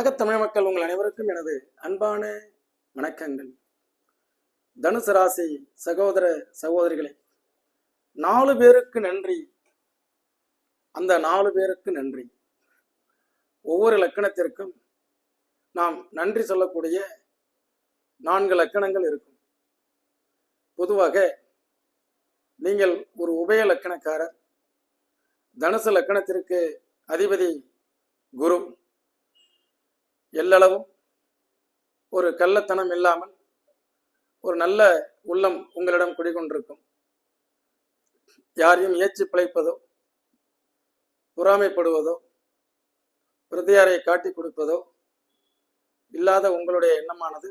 உலகத் தமிழ் மக்கள் உங்கள் அனைவருக்கும் எனது அன்பான வணக்கங்கள். தனுசு ராசி சகோதர சகோதரிகளே நாலு பேருக்கு நன்றி. அந்த நாலு பேருக்கு நன்றி. ஒவ்வொரு லக்கணத்திற்கும் நாம் நன்றி சொல்லக்கூடிய நான்கு லக்கணங்கள் இருக்கும். பொதுவாக நீங்கள் ஒரு உபய லக்கணக்காரர் தனுசு லக்கணத்திற்கு அதிபதி குரு எல்லளவும் ஒரு கள்ளத்தனம் இல்லாமல் ஒரு நல்ல உள்ளம் உங்களிடம் குடிகொண்டிருக்கும். யாரையும் ஏற்றி பிழைப்பதோ பொறாமைப்படுவதோ பிரதியாரை காட்டி கொடுப்பதோ இல்லாத உங்களுடைய எண்ணமானது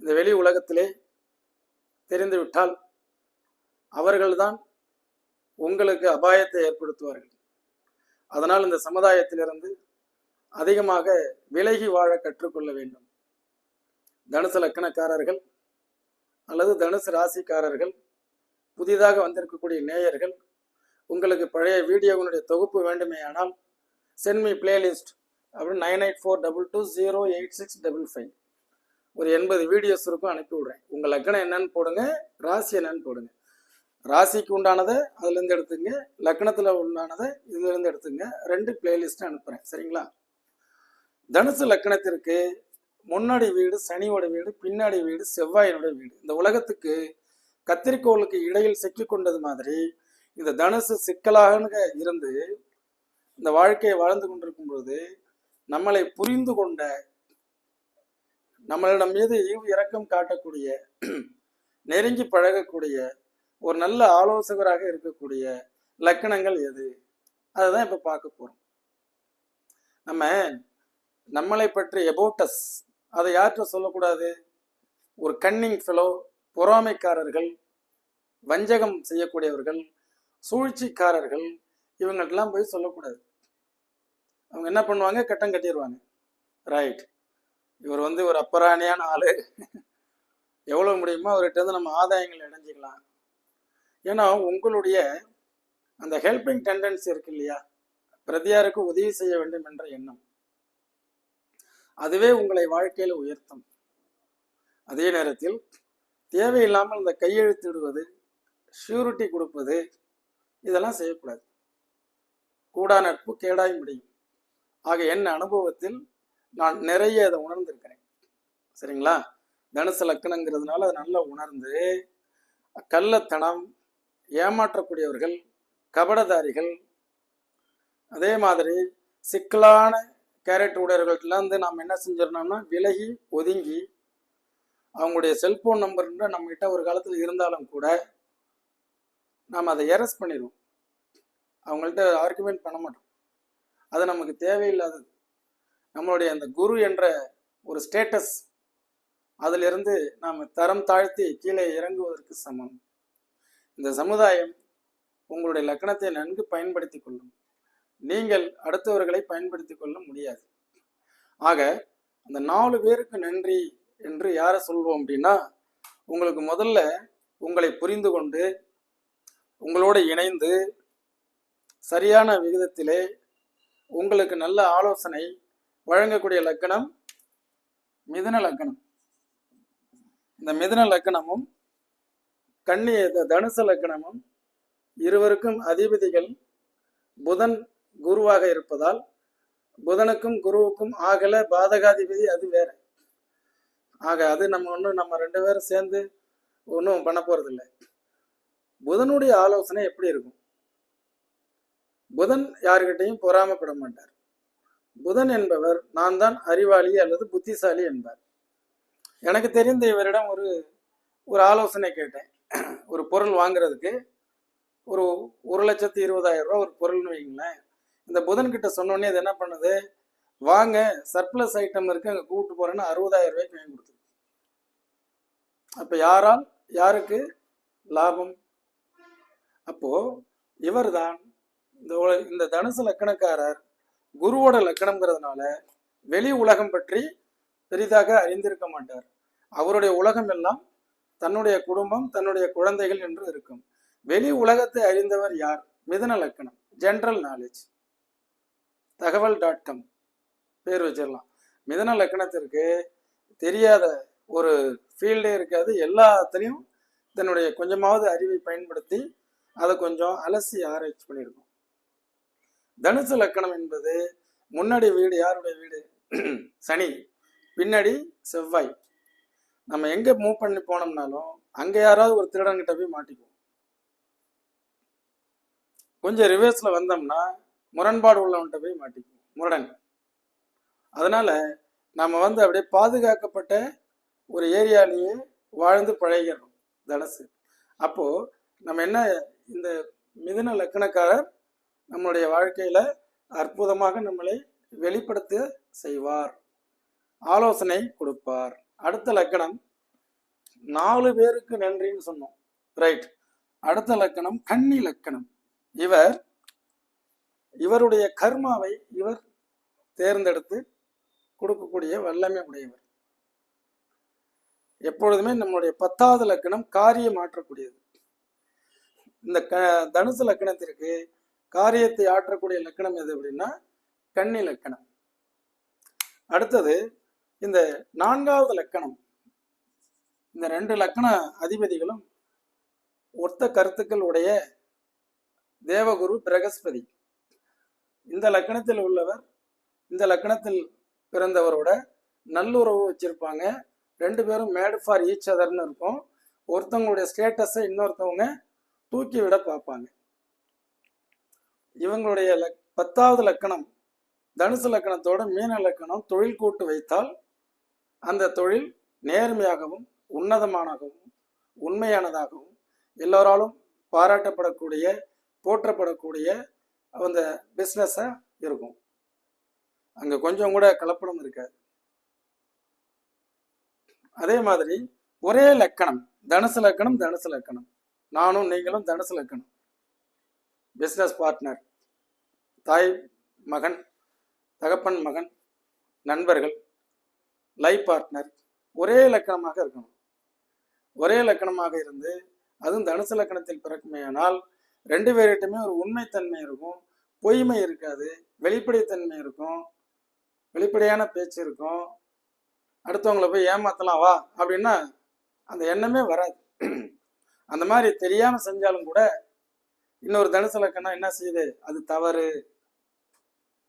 இந்த வெளி உலகத்திலே தெரிந்துவிட்டால் அவர்கள்தான் உங்களுக்கு அபாயத்தை ஏற்படுத்துவார்கள். அதனால் இந்த சமுதாயத்திலிருந்து அதிகமாக விலகி வாழ கற்றுக்கொள்ள வேண்டும். தனுசு லக்கணக்காரர்கள் அல்லது தனுசு ராசிக்காரர்கள் புதிதாக வந்திருக்கக்கூடிய நேயர்கள் உங்களுக்கு பழைய வீடியோவினுடைய தொகுப்பு வேண்டுமேயானால் சென்மி பிளேலிஸ்ட் அப்படின்னு nine eight four double two zero eight six double five ஒரு எண்பது வீடியோஸ் இருக்கும் அனுப்பி விடுறேன். உங்கள் லக்கணம் என்னன்னு போடுங்க ராசி என்னன்னு போடுங்க. ராசிக்கு உண்டானதை அதுலேருந்து எடுத்துங்க லக்னத்தில் உண்டானதை இதுலேருந்து எடுத்துங்க ரெண்டு பிளேலிஸ்ட்டு அனுப்புகிறேன் சரிங்களா? தனுசு லக்கணத்திற்கு முன்னாடி வீடு சனியோட வீடு பின்னாடி வீடு செவ்வாயினோட வீடு. இந்த உலகத்துக்கு கத்திரிக்கோளுக்கு இடையில் சிக்கி கொண்டது மாதிரி இந்த தனுசு சிக்கலாக இருந்து இந்த வாழ்க்கையை வாழ்ந்து கொண்டிருக்கும் பொழுது நம்மளை புரிந்து கொண்ட நம்மளிடம் மீது ஈவு இரக்கம் காட்டக்கூடிய நெருங்கி பழகக்கூடிய ஒரு நல்ல ஆலோசகராக இருக்கக்கூடிய லக்கணங்கள் எது? அதுதான் இப்போ பார்க்க போகிறோம் நம்ம நம்மளை பற்றி எபோட்டஸ் அதை யார்கிட்ட சொல்லக்கூடாது? ஒரு கன்னிங் ஃபெலோ பொறாமைக்காரர்கள் வஞ்சகம் செய்யக்கூடியவர்கள் சூழ்ச்சிக்காரர்கள் இவங்கள்ட்டெல்லாம் போய் சொல்லக்கூடாது. அவங்க என்ன பண்ணுவாங்க? கட்டம் கட்டிடுவாங்க ரைட் இவர் வந்து ஒரு அப்பராணியான ஆளு. எவ்வளோ முடியுமோ அவர்கிட்ட வந்து நம்ம ஆதாயங்கள் அடைஞ்சிக்கலாம். ஏன்னா உங்களுடைய அந்த ஹெல்பிங் டெண்டன்சி இருக்கு இல்லையா? பிரதியாருக்கு உதவி செய்ய வேண்டும் என்ற எண்ணம். அதுவே உங்களை வாழ்க்கையில் உயர்த்தும். அதே நேரத்தில் தேவையில்லாமல் இந்த கையெழுத்திடுவது ஷூரிட்டி கொடுப்பது இதெல்லாம் செய்யக்கூடாது. கூடா நட்பு கேடாய் முடியும். ஆக என் அனுபவத்தில் நான் நிறைய அதை உணர்ந்திருக்கிறேன். சரிங்களா? தனுசு லக்கணங்கிறதுனால அதை நல்லா உணர்ந்து கள்ளத்தனம் ஏமாற்றக்கூடியவர்கள் கபடதாரிகள் அதே மாதிரி சிக்கலான கேரட் உடையவர்கள்ட்டலாம் வந்து நாம் என்ன செஞ்சிடணும்னா விலகி ஒதுங்கி அவங்களுடைய செல்போன் நம்பர் நம்மகிட்ட ஒரு காலத்தில் இருந்தாலும் கூட நாம் அதை எரஸ் பண்ணிடுவோம். அவங்கள்ட்ட ஆர்குமெண்ட் பண்ண மாட்டோம். அது நமக்கு தேவையில்லாதது. நம்மளுடைய அந்த குரு என்ற ஒரு ஸ்டேட்டஸ் அதிலிருந்து நாம் தரம் தாழ்த்தி கீழே இறங்குவதற்கு சமம். இந்த சமுதாயம் உங்களுடைய லக்கணத்தை நன்கு பயன்படுத்தி கொள்ளும். நீங்கள் அடுத்தவர்களை பயன்படுத்தி கொள்ள முடியாது. ஆக அந்த நாலு பேருக்கு நன்றி என்று யாரை சொல்வோம் அப்படின்னா உங்களுக்கு முதல்ல உங்களை புரிந்து கொண்டு உங்களோடு இணைந்து சரியான விகிதத்திலே உங்களுக்கு நல்ல ஆலோசனை வழங்கக்கூடிய லக்கணம் மிதுன லக்கணம். இந்த மிதுன லக்கணமும் கன்னி தனுசு லக்கணமும் இருவருக்கும் அதிபதிகள் புதன் குருவாக இருப்பதால் புதனுக்கும் குருவுக்கும் ஆகல பாதகாதிபதி அது வேற. ஆக அது நம்ம ஒன்றும் நம்ம ரெண்டு பேரும் சேர்ந்து ஒன்றும் பண்ண போறதில்லை. புதனுடைய ஆலோசனை எப்படி இருக்கும்? புதன் யாருக்கிட்டையும் பொறாமப்பட மாட்டார். புதன் என்பவர் நான் தான் அறிவாளி அல்லது புத்திசாலி என்பார். எனக்கு தெரிந்த இவரிடம் ஒரு ஒரு ஆலோசனை கேட்டேன். ஒரு பொருள் வாங்குறதுக்கு ஒரு ஒரு லட்சத்தி இருபதாயிரம் ரூபா ஒரு பொருள்னு வைங்களேன் இந்த புதன் கிட்ட சொன்னோடனே அது என்ன பண்ணுது? வாங்க சர்ப்ளஸ் ஐட்டம் இருக்கு அங்கே கூப்பிட்டு போறேன்னு அறுபதாயிரம் ரூபாய்க்கு வாங்கி கொடுத்துருக்கு அப்போ யாரால்? யாருக்கு? லாபம். அப்போ இவர்தான் இந்த உல- இந்த தனுசு லக்கணக்காரர் குருவோட லக்கணம்ங்கிறதுனால வெளி உலகம் பற்றி பெரிதாக அறிந்திருக்க மாட்டார். அவருடைய உலகம் எல்லாம் தன்னுடைய குடும்பம் தன்னுடைய குழந்தைகள் என்று இருக்கும். வெளி உலகத்தை அறிந்தவர் யார்? மிதன லக்கணம் ஜென்ரல் நாலேஜ் தகவல் டாட் காம் பேர் வச்சிடலாம். மிதன லக்கணத்திற்கு தெரியாத ஒரு ஃபீல்டே இருக்காது. எல்லாத்துலேயும் தன்னுடைய கொஞ்சமாவது அறிவை பயன்படுத்தி அதை கொஞ்சம் அலசி ஆராய்ச்சி பண்ணியிருக்கோம். தனுசு லக்கணம் என்பது முன்னாடி வீடு யாருடைய வீடு? சனி. பின்னாடி செவ்வாய். நம்ம எங்கே மூவ் பண்ணி போனோம்னாலும் அங்கே யாராவது ஒரு திருடங்கிட்ட போய் மாட்டிக்குவோம். கொஞ்சம் ரிவர்ஸில் வந்தோம்னா முரண்பாடு உள்ளவன்கிட்ட போய் மாட்டிக்கும் முரடன். அதனால நம்ம வந்து அப்படியே பாதுகாக்கப்பட்ட ஒரு ஏரியாலேயே வாழ்ந்து பழகிறோம். தனசு அப்போ நம்ம என்ன இந்த மிதுன லக்கணக்காரர் நம்மளுடைய வாழ்க்கையில அற்புதமாக நம்மளை வெளிப்படுத்த செய்வார். ஆலோசனை கொடுப்பார். அடுத்த லக்கணம் நாலு பேருக்கு நன்றின்னு சொன்னோம். ரைட் அடுத்த லக்கணம் கன்னி லக்கணம். இவர் இவருடைய கர்மாவை இவர் தேர்ந்தெடுத்து கொடுக்கக்கூடிய வல்லமை உடையவர். எப்பொழுதுமே நம்முடைய பத்தாவது லக்கணம் காரியம் மாற்றக்கூடியது இந்த க தனுசு லக்கணத்திற்கு காரியத்தை ஆற்றக்கூடிய லக்கணம் எது அப்படின்னா கன்னி லக்கணம். அடுத்தது இந்த நான்காவது லக்கணம். இந்த ரெண்டு லக்கண அதிபதிகளும் ஒத்த கருத்துக்கள் உடைய தேவகுரு பிரகஸ்பதி. இந்த லக்கணத்தில் உள்ளவர் இந்த லக்கணத்தில் பிறந்தவரோட நல்லுறவு வச்சிருப்பாங்க. ரெண்டு பேரும் மேடு ஃபார் ஈச் அதர்னு இருக்கும். ஒருத்தவங்களுடைய ஸ்டேட்டஸை இன்னொருத்தவங்க தூக்கி விட பார்ப்பாங்க. இவங்களுடைய லக் பத்தாவது லக்கணம் தனுசு லக்கணத்தோட மீன லக்கணம் தொழில் கூட்டு வைத்தால் அந்த தொழில் நேர்மையாகவும் உன்னதமானதாகவும் உண்மையானதாகவும் எல்லோராலும் பாராட்டப்படக்கூடிய போற்றப்படக்கூடிய அந்த பிஸ்னஸாக இருக்கும். அங்கே கொஞ்சம் கூட கலப்படம் இருக்காது. அதே மாதிரி ஒரே லக்கணம் தனுசு லக்கணம் தனுசு லக்கணம். நானும் நீங்களும் தனுசு லக்கணம். பிஸ்னஸ் பார்ட்னர் தாய் மகன் தகப்பன் மகன் நண்பர்கள் லைஃப் பார்ட்னர் ஒரே லக்கணமாக இருக்கணும். ஒரே லக்கணமாக இருந்து அதுவும் தனுசு லக்கணத்தில் பிறக்குமேயானால் ரெண்டு பேர்கிட்டயுமே ஒரு உண்மைத்தன்மை இருக்கும். பொய்மை இருக்காது. வெளிப்படைத்தன்மை இருக்கும். வெளிப்படையான பேச்சு இருக்கும். அடுத்தவங்களை போய் ஏமாத்தலாம் வா அப்படின்னா அந்த எண்ணமே வராது. அந்த மாதிரி தெரியாம செஞ்சாலும் கூட இன்னொரு தனுசு லக்கணம் என்ன செய்யுது? அது தவறு.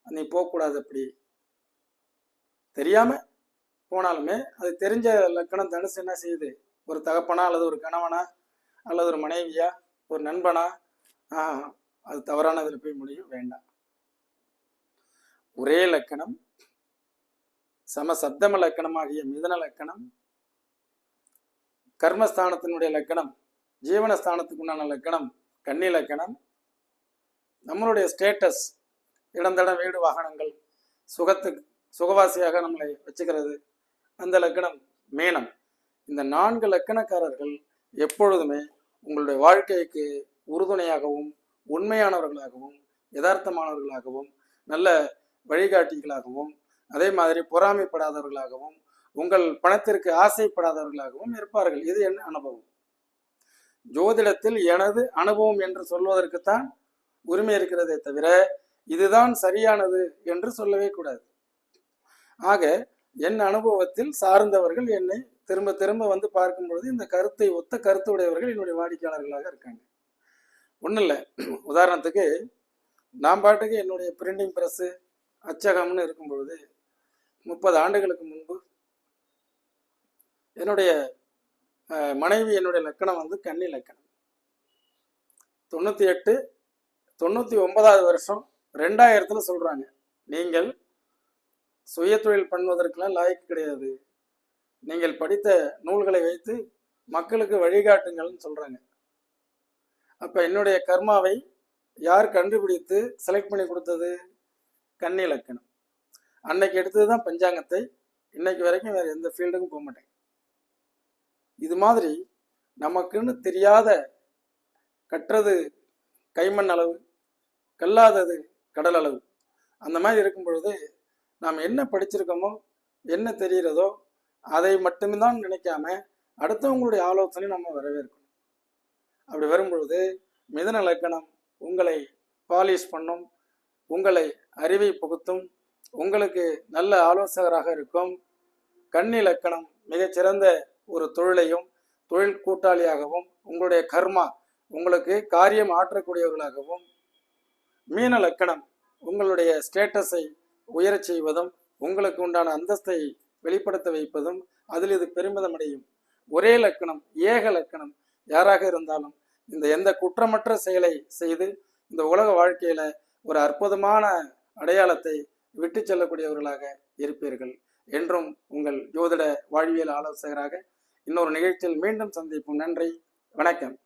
நீ போகக்கூடாது அப்படி. தெரியாம போனாலுமே அது தெரிஞ்ச லக்கணம் தனுசு என்ன செய்யுது? ஒரு தகப்பனா அல்லது ஒரு கணவனா அல்லது ஒரு மனைவியா? ஒரு நண்பனா? அது தவறானதில் போய் முடியும். வேண்டாம். ஒரே லக்கணம் சம சப்தம லக்கணமாகிய மிதன லக்கணம் கர்மஸ்தானத்தினுடைய லக்கணம் ஜீவனஸ்தானத்துக்கு உண்டான லக்கணம் கன்னி லக்கணம் நம்மளுடைய ஸ்டேட்டஸ் இடந்தடம் வீடு வாகனங்கள் சுகத்துக்கு சுகவாசியாக நம்மளை வச்சுக்கிறது அந்த லக்கணம் மேனம். இந்த நான்கு லக்கணக்காரர்கள் எப்பொழுதுமே உங்களுடைய வாழ்க்கைக்கு உறுதுணையாகவும் உண்மையானவர்களாகவும் யதார்த்தமானவர்களாகவும் நல்ல வழிகாட்டிகளாகவும் அதே மாதிரி பொறாமைப்படாதவர்களாகவும் உங்கள் பணத்திற்கு ஆசைப்படாதவர்களாகவும் இருப்பார்கள். இது என் அனுபவம்? ஜோதிடத்தில் எனது அனுபவம் என்று சொல்வதற்குத்தான் உரிமை இருக்கிறதே தவிர இதுதான் சரியானது என்று சொல்லவே கூடாது. ஆக என் அனுபவத்தில் சார்ந்தவர்கள் என்னை திரும்ப திரும்ப வந்து பார்க்கும் பொழுது இந்த கருத்தை ஒத்த கருத்துடையவர்கள் என்னுடைய வாடிக்கையாளர்களாக இருக்காங்க. ஒன்றும் இல்லை. உதாரணத்துக்கு நான் பாட்டுக்கு என்னுடைய பிரிண்டிங் ப்ரெஸ்ஸு அச்சகம்னு இருக்கும் பொழுது முப்பது ஆண்டுகளுக்கு முன்பு என்னுடைய மனைவி என்னுடைய லக்கணம் வந்து கன்னி லக்கணம். தொண்ணூற்றி எட்டு தொண்ணூற்றி ஒன்பதாவது வருஷம் ரெண்டாயிரத்தில் சொல்கிறாங்க நீங்கள் சுய தொழில் பண்ணுவதற்கெல்லாம் லாய்க்கு கிடையாது. நீங்கள் படித்த நூல்களை வைத்து மக்களுக்கு வழிகாட்டுங்கள்னு சொல்கிறாங்க அப்போ என்னுடைய கர்மாவை யார் கண்டுபிடித்து செலக்ட் பண்ணி கொடுத்தது? கன்னி லக்கணம் அன்னைக்கு எடுத்தது தான் பஞ்சாங்கத்தை. இன்னைக்கு வரைக்கும் வேறு எந்த ஃபீல்டுக்கும் போக மாட்டேன். இது மாதிரி நமக்குன்னு தெரியாத கற்றது கைமண் அளவு கல்லாதது கடல் அளவு. அந்த மாதிரி இருக்கும் பொழுது நாம் என்ன படிச்சிருக்கோமோ என்ன தெரிகிறதோ அதை மட்டும்தான் நினைக்காம அடுத்தவங்களுடைய ஆலோசனை நம்ம வரவேற்கணும். அப்படி வரும்பொழுது மிதன லக்கணம் உங்களை பாலிஷ் பண்ணும் உங்களை அறிவை புகுத்தும் உங்களுக்கு நல்ல ஆலோசகராக இருக்கும். கன்னி லக்கணம் மிகச்சிறந்த ஒரு தொழிலையும் தொழில் கூட்டாளியாகவும் உங்களுடைய கர்மா உங்களுக்கு காரியம் ஆற்றக்கூடியவர்களாகவும் மீன லக்கணம் உங்களுடைய ஸ்டேட்டஸை உயரச் செய்வதும் உங்களுக்கு உண்டான அந்தஸ்தை வெளிப்படுத்த வைப்பதும் அதில் இது பெருமிதம் அடையும் ஒரே லக்கணம் ஏக லக்கணம் யாராக இருந்தாலும் இந்த எந்த குற்றமற்ற செயலை செய்து இந்த உலக வாழ்க்கையில ஒரு அற்புதமான அடையாளத்தை விட்டு செல்லக்கூடியவர்களாக இருப்பீர்கள் என்றும் உங்கள் ஜோதிட வாழ்வியல் ஆலோசகராக இன்னொரு நிகழ்ச்சியில் மீண்டும் சந்திப்போம். நன்றி. வணக்கம்.